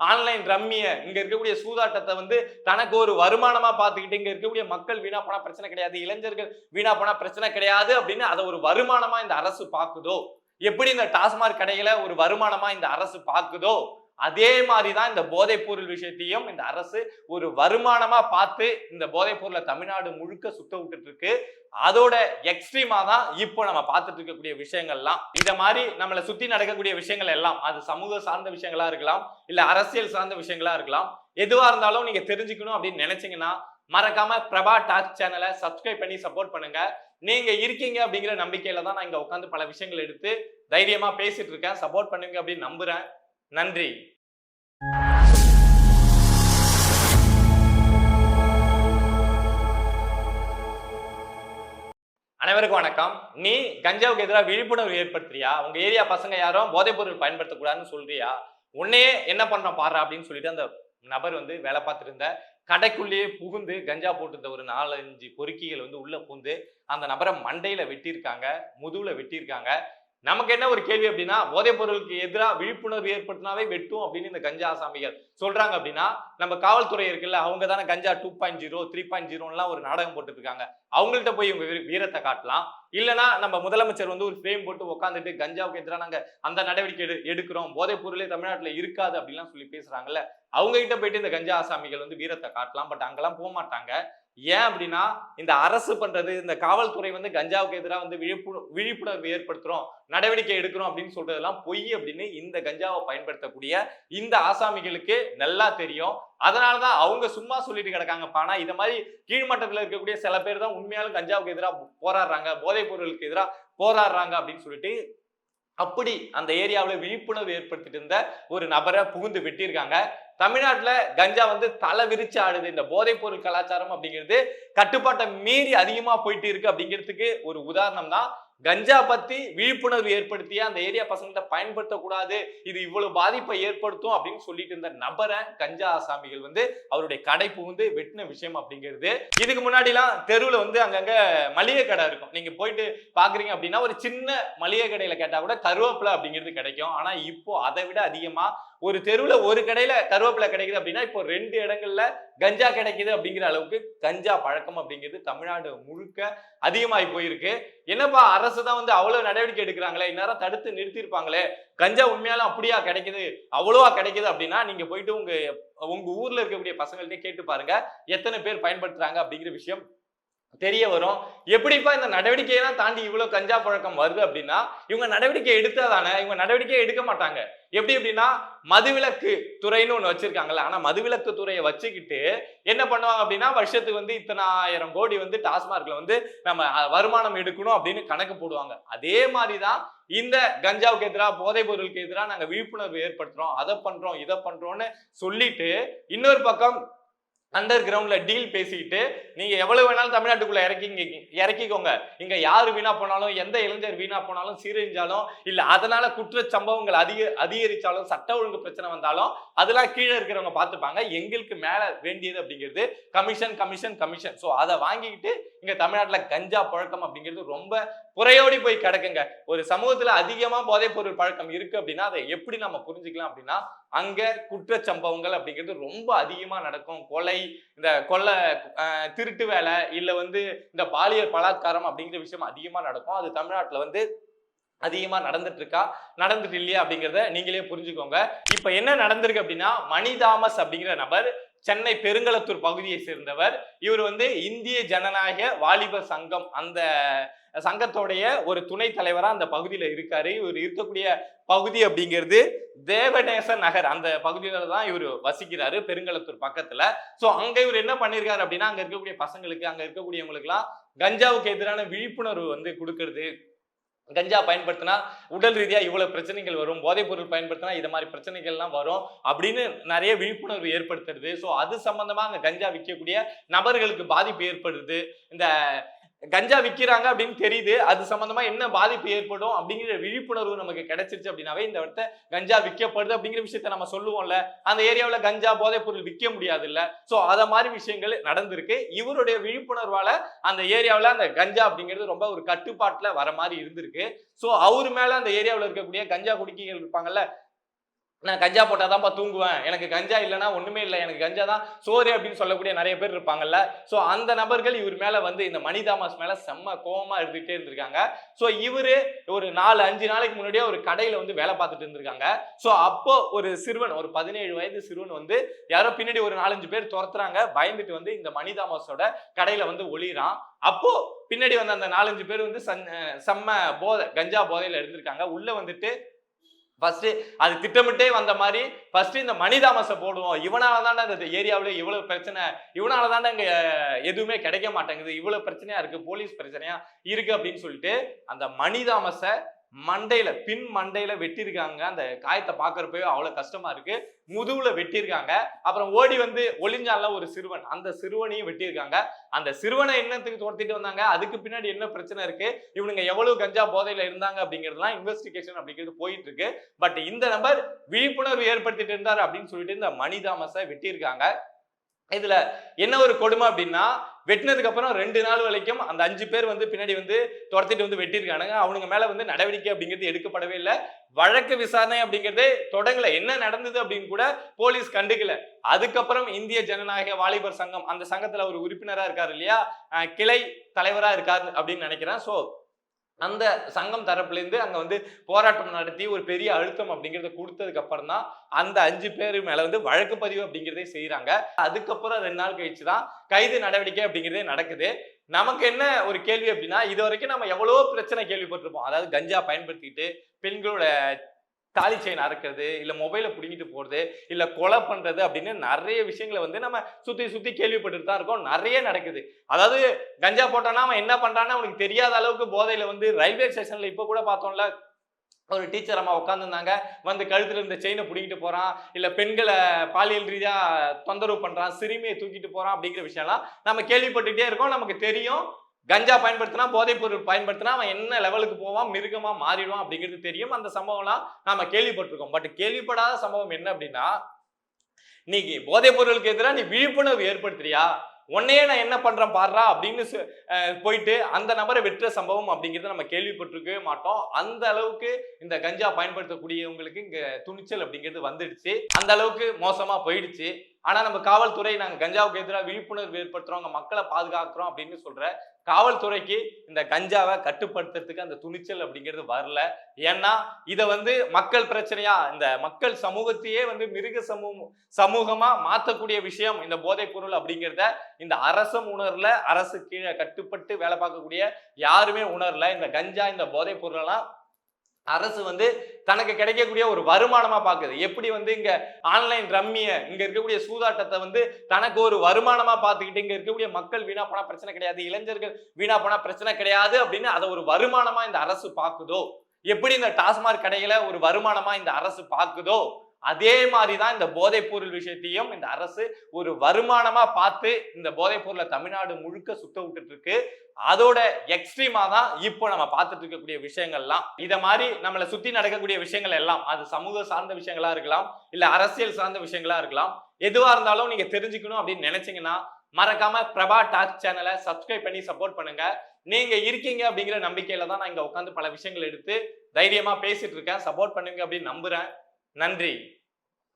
Online ரம்மிய இங்க இருக்கக்கூடிய சூதாட்டத்தை வந்து தனக்கு ஒரு வருமானமா பார்த்துக்கிட்டு இங்க இருக்கக்கூடிய மக்கள் வீணா போனா பிரச்சனை கிடையாது இளைஞர்கள் வீணா போனா பிரச்சனை கிடையாது அப்படின்னு அதை ஒரு வருமானமா இந்த அரசு பாக்குதோ எப்படி இந்த டாஸ்மாக் கடைகளை ஒரு வருமானமா இந்த அரசு பாக்குதோ அதே மாதிரி தான் இந்த போதைப் பொருள் விஷயத்தையும் இந்த அரசு ஒரு வருமானமா பார்த்து இந்த போதைப் பொருளை தமிழ்நாடு முழுக்க சுத்த விட்டுட்டு இருக்கு அதோட எக்ஸ்ட்ரீமா தான் இப்போ நம்ம பார்த்துட்டு இருக்கக்கூடிய விஷயங்கள்லாம். இந்த மாதிரி நம்மளை சுத்தி நடக்கக்கூடிய விஷயங்கள் எல்லாம் அது சமூக சார்ந்த விஷயங்களா இருக்கலாம் இல்ல அரசியல் சார்ந்த விஷயங்களா இருக்கலாம் எதுவா இருந்தாலும் நீங்க தெரிஞ்சுக்கணும் அப்படின்னு நினைச்சீங்கன்னா மறக்காம பிரபா டாக் சேனலை சப்ஸ்கிரைப் பண்ணி சப்போர்ட் பண்ணுங்க. நீங்க இருக்கீங்க அப்படிங்கிற நம்பிக்கையில தான் நான் இங்க உட்காந்து பல விஷயங்கள் எடுத்து தைரியமா பேசிட்டு இருக்கேன். சப்போர்ட் பண்ணுங்க அப்படின்னு நம்புறேன். நன்றி. அனைவருக்கும் வணக்கம். நீ கஞ்சாவுக்கு எதிராக விழிப்புணர்வு ஏற்படுத்துறியா? உங்க ஏரியா பசங்க யாரும் போதைப் பொருள் பயன்படுத்தக்கூடாதுன்னு சொல்றியா? உன்னையே என்ன பண்றோம் பாரு அப்படின்னு சொல்லிட்டு அந்த நபர் வந்து வேலை பார்த்துருந்த கடைக்குள்ளேயே புகுந்து கஞ்சா போட்டிருந்த ஒரு நாலஞ்சு பொறுக்கிகள் வந்து உள்ள புகுந்து அந்த நபரை மண்டையில வெட்டியிருக்காங்க முதுகுல வெட்டியிருக்காங்க. நமக்கு என்ன ஒரு கேள்வி அப்படின்னா போதைப் பொருளுக்கு எதிராக விழிப்புணர்வு ஏற்படுத்தினாவே வெட்டும் அப்படின்னு இந்த கஞ்சா ஆசாமிகள் சொல்றாங்க அப்படின்னா நம்ம காவல்துறை இருக்குல்ல அவங்க தானே கஞ்சா two point zero three point ஜீரோலாம் ஒரு நாடகம் போட்டுட்டு இருக்காங்க அவங்கள்ட்ட போய் இவங்க வீரத்தை காட்டலாம். இல்லைன்னா நம்ம முதலமைச்சர் வந்து ஒரு ஃப்ரேம் போட்டு உட்காந்துட்டு கஞ்சாவுக்கு எதிராக நாங்கள் அந்த நடவடிக்கை எடு எடுக்கிறோம். போதைப் பொருளே தமிழ்நாட்டில் இருக்காது அப்படிலாம் சொல்லி பேசுறாங்கல்ல அவங்க கிட்ட போயிட்டு இந்த கஞ்சா ஆசாமிகள் வந்து வீரத்தை காட்டலாம். பட் அங்கெல்லாம் போக மாட்டாங்க ஏன் அப்படின்னா இந்த அரசு பண்றது இந்த காவல்துறை வந்து கஞ்சாவுக்கு எதிராக வந்து விழிப்பு விழிப்புணர்வு ஏற்படுத்துறோம் நடவடிக்கை எடுக்கிறோம் அப்படின்னு சொல்றதெல்லாம் பொய் அப்படின்னு இந்த கஞ்சாவை பயன்படுத்தக்கூடிய இந்த ஆசாமிகளுக்கு நல்லா தெரியும். அதனாலதான் அவங்க சும்மா சொல்லிட்டு கிடக்காங்க. ஆனா இந்த மாதிரி கீழ்மட்டத்தில் இருக்கக்கூடிய சில பேர் தான் உண்மையாலும் கஞ்சாவுக்கு எதிராக போராடுறாங்க போதைப் பொருளுக்கு எதிராக போராடுறாங்க அப்படின்னு சொல்லிட்டு அப்படி அந்த ஏரியாவில் விழிப்புணர்வு ஏற்படுத்திட்டு இருந்த ஒரு நபரை புகுந்து வெட்டியிருக்காங்க. தமிழ்நாட்டில் கஞ்சா வந்து தலை விரிச்சு ஆடுது. இந்த போதைப் பொருள் கலாச்சாரம் அப்படிங்கிறது கட்டுப்பாட்டை மீறி அதிகமாக போயிட்டு இருக்கு அப்படிங்கிறதுக்கு ஒரு உதாரணம் தான் கஞ்சா பத்தி விழிப்புணர்வு ஏற்படுத்திய அந்த ஏரியா பசங்கள்ட்ட பயன்படுத்தக்கூடாது. இது இவ்வளவு பாதிப்பை ஏற்படுத்தும் அப்படின்னு சொல்லிட்டு இருந்த நபரை கஞ்சா ஆசாமிகள் வந்து அவருடைய கடை புகுந்து வெட்டின விஷயம் அப்படிங்கிறது. இதுக்கு முன்னாடிலாம் தெருவில் வந்து அங்கங்க மளிகை கடை இருக்கும். நீங்க போயிட்டு பாக்குறீங்க அப்படின்னா ஒரு சின்ன மளிகை கடையில கேட்டா கூட கருவேப்பிலை அப்படிங்கிறது கிடைக்கும். ஆனா இப்போ அதை விட அதிகமா ஒரு தெருவில் ஒரு கடையில் கருவேப்பிலை கிடைக்குது அப்படின்னா இப்போ ரெண்டு இடங்கள்ல கஞ்சா கிடைக்குது அப்படிங்கிற அளவுக்கு கஞ்சா பழக்கம் அப்படிங்கிறது தமிழ்நாடு முழுக்க அதிகமாகி போயிருக்கு. என்னப்பா அரசு தான் வந்து அவ்வளோ நடவடிக்கை எடுக்கிறாங்களே? இந்நேரம் தடுத்து நிறுத்தியிருப்பாங்களே? கஞ்சா உண்மையாலும் அப்படியா கிடைக்குது? அவ்வளோவா கிடைக்குது அப்படின்னா நீங்கள் போயிட்டு உங்கள் உங்கள் ஊரில் இருக்கக்கூடிய பசங்கள்ட்ட கேட்டு பாருங்க. எத்தனை பேர் பயன்படுத்துகிறாங்க அப்படிங்கிற விஷயம் தெரிய வரும். எப்படிப்பா இந்த நடவடிக்கையெல்லாம் தாண்டி இவ்வளவு கஞ்சா பழக்கம் வருது அப்படின்னா இவங்க நடவடிக்கை எடுத்தாதானே இவங்க நடவடிக்கை எடுக்க மாட்டாங்க. எப்படி அப்படின்னா மதுவிலக்கு துறைன்னு ஒன்று வச்சிருக்காங்கல்ல ஆனால் மதுவிலக்கு துறையை வச்சுக்கிட்டு என்ன பண்ணுவாங்க அப்படின்னா வருஷத்துக்கு வந்து இத்தனை ஆயிரம் கோடி வந்து டாஸ்மார்க்ல வந்து நம்ம வருமானம் எடுக்கணும் அப்படின்னு கணக்கு போடுவாங்க. அதே மாதிரி தான் இந்த கஞ்சாவுக்கு எதிராக போதைப் பொருளுக்கு எதிராக நாங்கள் விழிப்புணர்வு ஏற்படுத்துகிறோம் அதை பண்ணுறோம் இதை பண்ணுறோம்னு சொல்லிட்டு இன்னொரு பக்கம் அண்டர் கிரவுண்ட்ல டீல் பேசிக்கிட்டு நீங்க எவ்வளவு வேணாலும் தமிழ்நாட்டுக்குள்ள இறக்கிங்க இறக்கிக்கோங்க. இங்க யாரு வீணா போனாலும் எந்த இளைஞர் வீணா போனாலும் சீரழிஞ்சாலும் இல்ல அதனால குற்ற சம்பவங்கள் அதிக அதிகரிச்சாலும் சட்ட ஒழுங்கு பிரச்சனை வந்தாலும் அதெல்லாம் கீழே இருக்கிறவங்க பார்த்துப்பாங்க. எங்களுக்கு மேல வேண்டியது அப்படிங்கிறது கமிஷன் கமிஷன் கமிஷன் ஸோ அதை வாங்கிக்கிட்டு இங்க தமிழ்நாட்டுல கஞ்சா பழக்கம் அப்படிங்கிறது ரொம்ப குறையோடி போய் கிடக்குங்க. ஒரு சமூகத்துல அதிகமா போதைப் பொருள் பழக்கம் இருக்கு அப்படின்னா அதை எப்படி நம்ம புரிஞ்சுக்கலாம் அப்படின்னா அங்க குற்ற சம்பவங்கள் அப்படிங்கிறது ரொம்ப அதிகமா நடக்கும். கொலை இந்த கொள்ளை திருட்டு வேலை இல்ல வந்து இந்த பாலியல் பலாத்காரம் அப்படிங்கிற விஷயம் அதிகமா நடக்கும். அது தமிழ்நாட்டுல வந்து அதிகமா நடந்துட்டு இருக்கா நடந்துட்டு இல்லையா அப்படிங்கிறத நீங்களே புரிஞ்சுக்கோங்க. இப்ப என்ன நடந்திருக்கு அப்படின்னா மணிதாமஸ் அப்படிங்கிற நபர் சென்னை பெருங்களத்தூர் பகுதியை சேர்ந்தவர். இவர் வந்து இந்திய ஜனநாயக வாலிபர் சங்கம். அந்த சங்கத்தோடைய ஒரு துணை தலைவராக அந்த பகுதியில் இருக்காரு. இவர் இருக்கக்கூடிய பகுதி அப்படிங்கிறது தேவநேச நகர். அந்த பகுதியில தான் இவர் வசிக்கிறாரு பெருங்களத்தூர் பக்கத்துல. ஸோ அங்க இவர் என்ன பண்ணியிருக்காரு அப்படின்னா அங்க இருக்கக்கூடிய பசங்களுக்கு அங்க இருக்கக்கூடியவங்களுக்குலாம் கஞ்சாவுக்கு எதிரான விழிப்புணர்வு வந்து கொடுக்கறது கஞ்சா பயன்படுத்தினா உடல் ரீதியாக இவ்வளோ பிரச்சனைகள் வரும் போதைப்பொருள் பயன்படுத்தினா இது மாதிரி பிரச்சனைகள்லாம் வரும் அப்படின்னு நிறைய விழிப்புணர்வு ஏற்படுத்துறது. ஸோ அது சம்மந்தமாக அங்கே கஞ்சா விற்கக்கூடிய நபர்களுக்கு பாதிப்பு ஏற்படுது. இந்த கஞ்சா விற்கிறாங்க அப்படின்னு தெரியுது. அது சம்பந்தமா என்ன பாதிப்பு ஏற்படும் அப்படிங்கிற விழிப்புணர்வு நமக்கு கிடைச்சிருச்சு அப்படின்னாவே இந்த இடத்த கஞ்சா விற்கப்படுது அப்படிங்கிற விஷயத்த நம்ம சொல்லுவோம்ல. அந்த ஏரியாவில் கஞ்சா போதைப் பொருள் விற்க முடியாது இல்ல ஸோ அதை மாதிரி விஷயங்கள் நடந்திருக்கு. இவருடைய விழிப்புணர்வால அந்த ஏரியாவில் அந்த கஞ்சா அப்படிங்கிறது ரொம்ப ஒரு கட்டுப்பாட்டில் வர மாதிரி இருந்திருக்கு. ஸோ அவர் மேல அந்த ஏரியாவில் இருக்கக்கூடிய கஞ்சா குடிக்கைகள் இருப்பாங்கல்ல நான் கஞ்சா போட்டாதான்ப்பா தூங்குவேன். எனக்கு கஞ்சா இல்லைன்னா ஒன்றுமே இல்லை. எனக்கு கஞ்சா தான் சோறு அப்படின்னு சொல்லக்கூடிய நிறைய பேர் இருப்பாங்கல்ல. ஸோ அந்த நபர்கள் இவர் மேலே வந்து இந்த மணிதாமாஸ் மேலே செம்ம கோபமாக இருந்துகிட்டே இருந்திருக்காங்க. ஸோ இவரு ஒரு நாலு அஞ்சு நாளைக்கு முன்னாடியே ஒரு கடையில் வந்து வேலை பார்த்துட்டு இருந்திருக்காங்க. ஸோ அப்போ ஒரு சிறுவன் ஒரு பதினேழு வயது சிறுவன் வந்து யாரோ பின்னாடி ஒரு நாலஞ்சு பேர் துரத்துறாங்க. பயந்துட்டு வந்து இந்த மணிதாமாஸோட கடையில் வந்து ஒளிகிறான் அப்போ பின்னாடி வந்து அந்த நாலஞ்சு பேர் வந்து சன் செம்ம போதை கஞ்சா போதையில் இருந்திருக்காங்க. உள்ளே வந்துட்டு ஃபர்ஸ்ட் அது திட்டமிட்டே வந்த மாதிரி ஃபர்ஸ்ட் இந்த மணிதாமஸை போடுவோம். இவனால தாண்டா இந்த ஏரியாவில் இவ்வளவு பிரச்சனை இவனால தாண்டா இங்க எதுவுமே கிடைக்க மாட்டேங்குது. இவ்வளவு பிரச்சனையா இருக்கு போலீஸ் பிரச்சனையா இருக்கு அப்படின்னு சொல்லிட்டு அந்த மணிதாமஸை மண்டையில பின் மண்டையில வெட்டியிருக்காங்க. அந்த காயத்தை பார்க்கறப்பவே அவ்வளவு கஷ்டமா இருக்கு. முதுகுல வெட்டியிருக்காங்க. அப்புறம் ஓடி வந்து ஒளிஞ்சால ஒரு சிறுவன். அந்த சிறுவனையும் வெட்டியிருக்காங்க. அந்த சிறுவனை என்னத்துக்கு துரத்திட்டு வந்தாங்க? அதுக்கு பின்னாடி என்ன பிரச்சனை இருக்கு? இவனுங்க எவ்வளவு கஞ்சா போதையில இருந்தாங்க அப்படிங்கிறதுலாம் இன்வெஸ்டிகேஷன் அப்படிங்கிறது போயிட்டு இருக்கு பட் இந்த நபர் விழிப்புணர்வு ஏற்படுத்திட்டு இருந்தார் அப்படின்னு சொல்லிட்டு இந்த மணிதாமஸை வெட்டியிருக்காங்க. இதுல என்ன ஒரு கொடுமை அப்படின்னா வெட்டினதுக்கு அப்புறம் ரெண்டு நாள் வரைக்கும் அந்த அஞ்சு பேர் வந்து பின்னாடி வந்து துரத்திட்டு வந்து வெட்டியிருக்கானுங்க. அவனுங்க மேல வந்து நடவடிக்கை அப்படிங்கிறது எடுக்கப்படவே இல்லை. வழக்கு விசாரணை அப்படிங்கிறதே தொடங்கல. என்ன நடந்தது அப்படின்னு கூட போலீஸ் கண்டுக்கல. அதுக்கப்புறம் இந்திய ஜனநாயக வாலிபர் சங்கம் அந்த சங்கத்துல ஒரு உறுப்பினரா இருக்காரு இல்லையா? கிளை தலைவரா இருக்காரு அப்படின்னு நினைக்கிறேன். சோ அந்த சங்கம் தரப்புலேருந்து அங்கே வந்து போராட்டம் நடத்தி ஒரு பெரிய அழுத்தம் அப்படிங்கிறத கொடுத்ததுக்கு அப்புறம் தான் அந்த அஞ்சு பேர் மேலே வந்து வழக்கு பதிவு அப்படிங்கிறதே செய்கிறாங்க அதுக்கப்புறம் ரெண்டு நாள் கழிச்சு தான் கைது நடவடிக்கை அப்படிங்கிறதே நடக்குது. நமக்கு என்ன ஒரு கேள்வி அப்படின்னா இது வரைக்கும் நம்ம எவ்வளோ பிரச்சனை கேள்விப்பட்டிருப்போம். அதாவது கஞ்சா பயன்படுத்திக்கிட்டு பெண்களோட தாலி செயின் அறுக்கிறது இல்லை மொபைலை பிடிங்கிட்டு போகிறது இல்லை கொலை பண்ணுறது அப்படின்னு நிறைய விஷயங்களை வந்து நம்ம சுற்றி சுற்றி கேள்விப்பட்டுட்டு தான் இருக்கோம். நிறைய நடக்குது. அதாவது கஞ்சா போட்டானா அவன் என்ன பண்ணுறான்னு அவனுக்கு தெரியாத அளவுக்கு போதையில் வந்து ரயில்வே ஸ்டேஷனில் இப்போ கூட பார்த்தோம்ல ஒரு டீச்சர் அம்மா உட்காந்துருந்தாங்க வந்து கழுத்தில் இருந்த செயினை பிடிக்கிட்டு போகிறான் இல்லை பெண்களை பாலியல் ரீதியாக தொந்தரவு பண்ணுறான் சிறுமியை தூக்கிட்டு போகிறான் அப்படிங்கிற விஷயம்லாம் நம்ம கேள்விப்பட்டுகிட்டே இருக்கோம். நமக்கு தெரியும். கஞ்சா பயன்படுத்தினா போதைப் பொருள் பயன்படுத்தினா அவன் என்ன லெவலுக்கு போவான் மிருகமா மாறிடுவான் அப்படிங்கிறது தெரியும். அந்த சம்பவம்லாம் நாம கேள்விப்பட்டிருக்கோம். பட் கேள்விப்படாத சம்பவம் என்ன அப்படின்னா இன்னைக்கு போதைப் பொருளுக்கு எதிராக நீ விழிப்புணர்வு ஏற்படுத்துறியா? உன்னையே நான் என்ன பண்றேன் பாடுறா அப்படின்னு போயிட்டு அந்த நபரை வெற்ற சம்பவம் அப்படிங்கிறத நம்ம கேள்விப்பட்டிருக்கவே மாட்டோம். அந்த அளவுக்கு இந்த கஞ்சா பயன்படுத்தக்கூடியவங்களுக்கு இங்க துணிச்சல் அப்படிங்கிறது வந்துடுச்சு. அந்த அளவுக்கு மோசமா போயிடுச்சு. ஆனா நம்ம காவல்துறை நாங்க கஞ்சாவுக்கு எதிராக விழிப்புணர்வு ஏற்படுத்துறோம் அங்க மக்களை பாதுகாக்கிறோம் அப்படின்னு சொல்ற காவல்துறைக்கு இந்த கஞ்சாவை கட்டுப்படுத்துறதுக்கு அந்த துணிச்சல் அப்படிங்கிறது வரல. ஏன்னா இதை வந்து மக்கள் பிரச்சனையா இந்த மக்கள் சமூகத்தையே வந்து மிருக சமூகம் சமூகமா மாத்தக்கூடிய விஷயம் இந்த போதைப் பொருள் அப்படிங்கிறத இந்த அரசும் உணரல அரசு கீழே கட்டுப்பட்டு வேலை பார்க்கக்கூடிய யாருமே உணரல இந்த கஞ்சா இந்த போதைப் பொருளெல்லாம் அரசு வந்து தனக்கு கிடைக்கக்கூடிய ஒரு வருமானமா பாக்குது எப்படி வந்து இங்க ஆன்லைன் ரம்மிய இங்க இருக்கக்கூடிய சூதாட்டத்தை வந்து தனக்கு ஒரு வருமானமா பார்த்துக்கிட்டு இங்க இருக்கக்கூடிய மக்கள் வீணா போனா பிரச்சனை கிடையாது இளைஞர்கள் வீணா போனா பிரச்சனை கிடையாது அப்படின்னு அதை ஒரு வருமானமா இந்த அரசு பார்க்குதோ? எப்படி இந்த டாஸ்மாக் கடைகளை ஒரு வருமானமா இந்த அரசு பார்க்குதோ? அதே மாதிரி தான் இந்த போதைப்பொருள் விஷயத்தையும் இந்த அரசு ஒரு வருமானமா பார்த்து இந்த போதைப்பொருளை தமிழ்நாடு முழுக்க சுத்த விட்டுட்டு இருக்கு அதோட எக்ஸ்ட்ரீமா தான் இப்போ நம்ம பார்த்துட்டு இருக்கக்கூடிய விஷயங்கள்லாம். இதை மாதிரி நம்மளை சுத்தி நடக்கக்கூடிய விஷயங்கள் எல்லாம் அது சமூக சார்ந்த விஷயங்களா இருக்கலாம் இல்ல அரசியல் சார்ந்த விஷயங்களா இருக்கலாம் எதுவா இருந்தாலும் நீங்க தெரிஞ்சுக்கணும் அப்படின்னு நினைச்சீங்கன்னா மறக்காம பிரபா டாக் சேனலை சப்ஸ்கிரைப் பண்ணி சப்போர்ட் பண்ணுங்க. நீங்க இருக்கீங்க அப்படிங்கிற நம்பிக்கையில தான் நான் இங்க உட்காந்து பல விஷயங்கள் எடுத்து தைரியமா பேசிட்டு இருக்கேன் சப்போர்ட் பண்ணுங்க அப்படின்னு நம்புறேன். நன்றி.